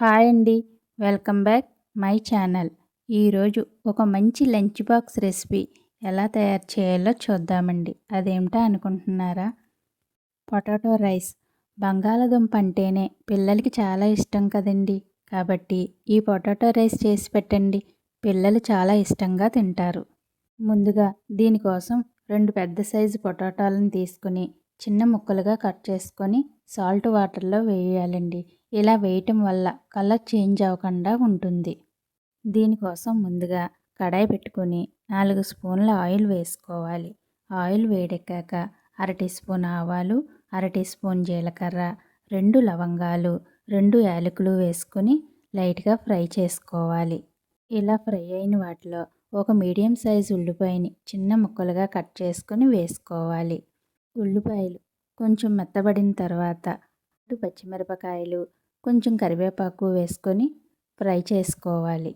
Hi అండి. Welcome back my channel. ఈరోజు ఒక మంచి లంచ్ బాక్స్ రెసిపీ ఎలా తయారు చేయాలో చూద్దామండి. అదేమిటో అనుకుంటున్నారా? Potato rice. బంగాళదుంప అంటేనే పిల్లలకి చాలా ఇష్టం కదండి. కాబట్టి ఈ పొటాటో రైస్ చేసి పెట్టండి. పిల్లలు చాలా ఇష్టంగా తింటారు. ముందుగా దీనికోసం రెండు పెద్ద సైజు పొటాటోలను తీసుకుని చిన్న ముక్కలుగా కట్ చేసుకొని సాల్ట్ వాటర్లో వేయాలండి. ఇలా వేయటం వల్ల కలర్ చేంజ్ అవ్వకుండా ఉంటుంది. దీనికోసం ముందుగా కడాయి పెట్టుకొని నాలుగు స్పూన్ల ఆయిల్ వేసుకోవాలి. ఆయిల్ వేడెక్కాక అర టీ స్పూన్ ఆవాలు అర టీ స్పూన్ జీలకర్ర రెండు లవంగాలు రెండు యాలకులు వేసుకొని లైట్గా ఫ్రై చేసుకోవాలి. ఇలా ఫ్రై అయిన వాటిలో ఒక మీడియం సైజు ఉల్లిపాయని చిన్న ముక్కలుగా కట్ చేసుకొని వేసుకోవాలి. ఉల్లిపాయలు కొంచెం మెత్తబడిన తర్వాత పచ్చిమిరపకాయలు కొంచెం కరివేపాకు వేసుకొని ఫ్రై చేసుకోవాలి.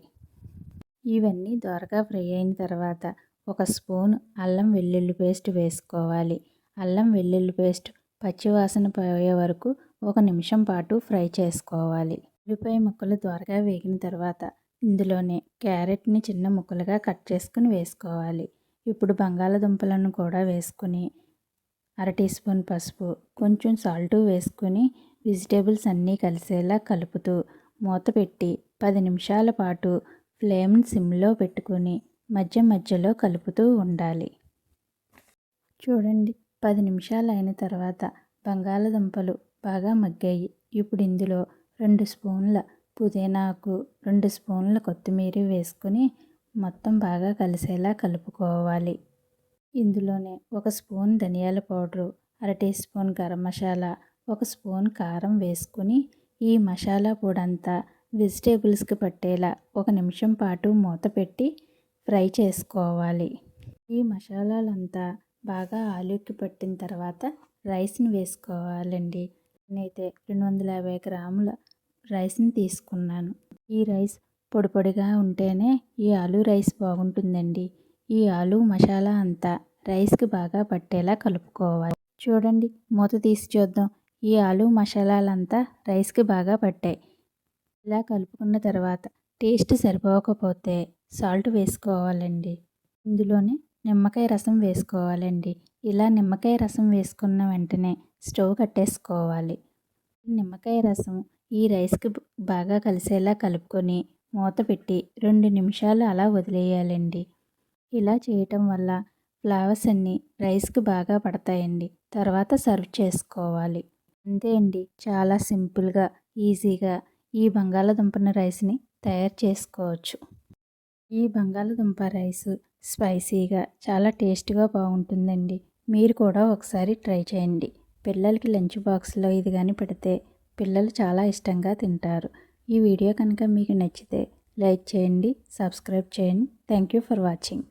ఇవన్నీ దోరగా ఫ్రై అయిన తర్వాత ఒక స్పూన్ అల్లం వెల్లుల్లి పేస్ట్ వేసుకోవాలి. అల్లం వెల్లుల్లి పేస్ట్ పచ్చివాసన పోయే వరకు ఒక నిమిషం పాటు ఫ్రై చేసుకోవాలి. ఉల్లిపాయ ముక్కలు త్వరగా వేగిన తర్వాత ఇందులోనే క్యారెట్ని చిన్న ముక్కలుగా కట్ చేసుకుని వేసుకోవాలి. ఇప్పుడు బంగాళదుంపలను కూడా వేసుకుని అర టీ స్పూన్ పసుపు కొంచెం సాల్టు వేసుకుని వెజిటేబుల్స్ అన్నీ కలిసేలా కలుపుతూ మూత పెట్టి పది నిమిషాల పాటు ఫ్లేమ్ని సిమ్లో పెట్టుకొని మధ్య మధ్యలో కలుపుతూ ఉండాలి. చూడండి పది నిమిషాలు అయిన తర్వాత బంగాళదుంపలు బాగా మగ్గాయి. ఇప్పుడు ఇందులో రెండు స్పూన్ల పుదీనాకు రెండు స్పూన్ల కొత్తిమీర వేసుకొని మొత్తం బాగా కలిసేలా కలుపుకోవాలి. ఇందులోనే ఒక స్పూన్ ధనియాల పౌడరు అర టీ స్పూన్ గరం మసాలా ఒక స్పూన్ కారం వేసుకుని ఈ మసాలా పొడంతా వెజిటేబుల్స్కి పట్టేలా ఒక నిమిషం పాటు మూత పెట్టి ఫ్రై చేసుకోవాలి. ఈ మసాలాలంతా బాగా ఆలుకి పట్టిన తర్వాత రైస్ని వేసుకోవాలండి. నేనైతే రెండు వందల యాభై గ్రాముల రైస్ని తీసుకున్నాను. ఈ రైస్ పొడి పొడిగా ఉంటేనే ఈ ఆలు రైస్ బాగుంటుందండి. ఈ ఆలు మసాలా అంతా రైస్కి బాగా పట్టేలా కలుపుకోవాలి. చూడండి మూత తీసి చూద్దాం. ఈ ఆలు మసాలాలంతా రైస్కి బాగా పట్టాయి. ఇలా కలుపుకున్న తర్వాత టేస్ట్ సరిపోకపోతే సాల్ట్ వేసుకోవాలండి. ఇందులోనే నిమ్మకాయ రసం వేసుకోవాలండి. ఇలా నిమ్మకాయ రసం వేసుకున్న వెంటనే స్టవ్ కట్టేసుకోవాలి. నిమ్మకాయ రసం ఈ రైస్కి బాగా కలిసేలా కలుపుకొని మూత పెట్టి రెండు నిమిషాలు అలా వదిలేయాలండి. ఇలా చేయటం వల్ల ఫ్లవర్స్ అన్నీ రైస్కి బాగా పడతాయండి. తర్వాత సర్వ్ చేసుకోవాలి. అంతే అండి. చాలా సింపుల్గా ఈజీగా ఈ బంగాళదుంపన రైస్ని తయారు చేసుకోవచ్చు. ఈ బంగాళదుంప రైస్ స్పైసీగా చాలా టేస్ట్గా బాగుంటుందండి. మీరు కూడా ఒకసారి ట్రై చేయండి. పిల్లలకి లంచ్ బాక్స్లో ఇది కానీ పెడితే పిల్లలు చాలా ఇష్టంగా తింటారు. ఈ వీడియో కనుక మీకు నచ్చితే లైక్ చేయండి సబ్స్క్రైబ్ చేయండి. Thank you for watching.